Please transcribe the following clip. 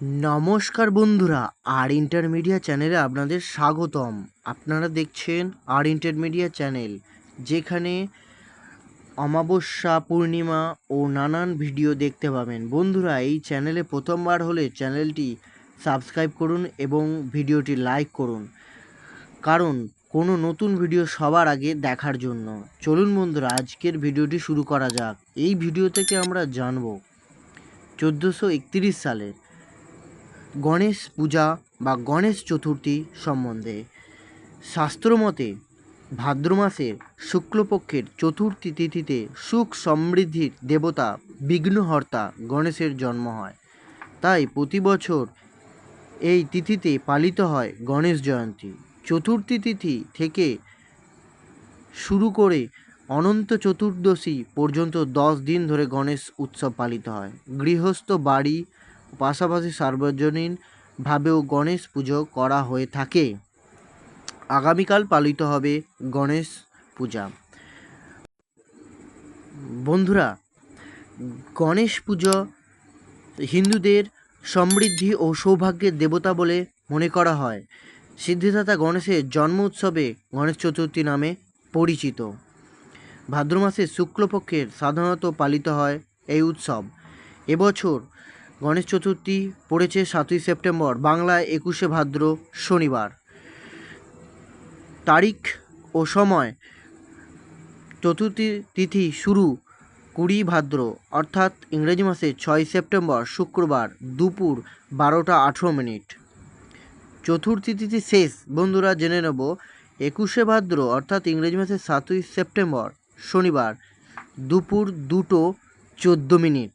নমস্কার বন্ধুরা, আর ইন্টারমিডিয়া চ্যানেলে আপনাদের স্বাগতম। আপনারা দেখছেন আর ইন্টারমিডিয়া চ্যানেল, যেখানে অমাবস্যা, পূর্ণিমা ও নানান ভিডিও দেখতে পাবেন। বন্ধুরা, এই চ্যানেলে প্রথমবার হলে চ্যানেলটি সাবস্ক্রাইব করুন এবং ভিডিওটি লাইক করুন। কারণ, কোনো নতুন ভিডিও সবার আগে দেখার জন্য। চলুন বন্ধুরা, আজকের ভিডিওটি শুরু করা যাক। এই ভিডিও থেকে আমরা জানব, চোদ্দোশো সালের গণেশ পূজা বা গণেশ চতুর্থী সম্বন্ধে। শাস্ত্রমতে ভাদ্র মাসের শুক্লপক্ষের চতুর্থী তিথিতে সুখ সমৃদ্ধির দেবতা বিঘ্নহর্তা গণেশের জন্ম হয়। তাই প্রতি বছর এই তিথিতে পালিত হয় গণেশ জয়ন্তী। চতুর্থী তিথি থেকে শুরু করে অনন্ত চতুর্দশী পর্যন্ত দশ দিন ধরে গণেশ উৎসব পালিত হয়। গৃহস্থ বাড়ি পাশাপাশি সার্বজনীনভাবেও গণেশ পুজো করা হয়ে থাকে। আগামীকাল পালিত হবে গণেশ পূজা। বন্ধুরা, গণেশ পুজো হিন্দুদের সমৃদ্ধি ও সৌভাগ্যের দেবতা বলে মনে করা হয়। সিদ্ধিদাতা গণেশের জন্ম উৎসবে গণেশ চতুর্থী নামে পরিচিত। ভাদ্র মাসের শুক্লপক্ষের সাধারণত পালিত হয় এই উৎসব। এবছর গণেশ চতুর্থী পড়েছে সাতই সেপ্টেম্বর বাংলায় একুশে ভাদ্র শনিবার। তারিখ ও সময়, চতুর্থী তিথি শুরু কুড়ি ভাদ্র, অর্থাৎ ইংরেজি মাসে ছয় সেপ্টেম্বর, শুক্রবার দুপুর বারোটা আঠেরো মিনিট। চতুর্থী তিথি শেষ, বন্ধুরা জেনে নেব, একুশে ভাদ্র, অর্থাৎ ইংরেজি মাসের সাতই সেপ্টেম্বর, শনিবার দুপুর দুটো চোদ্দ মিনিট।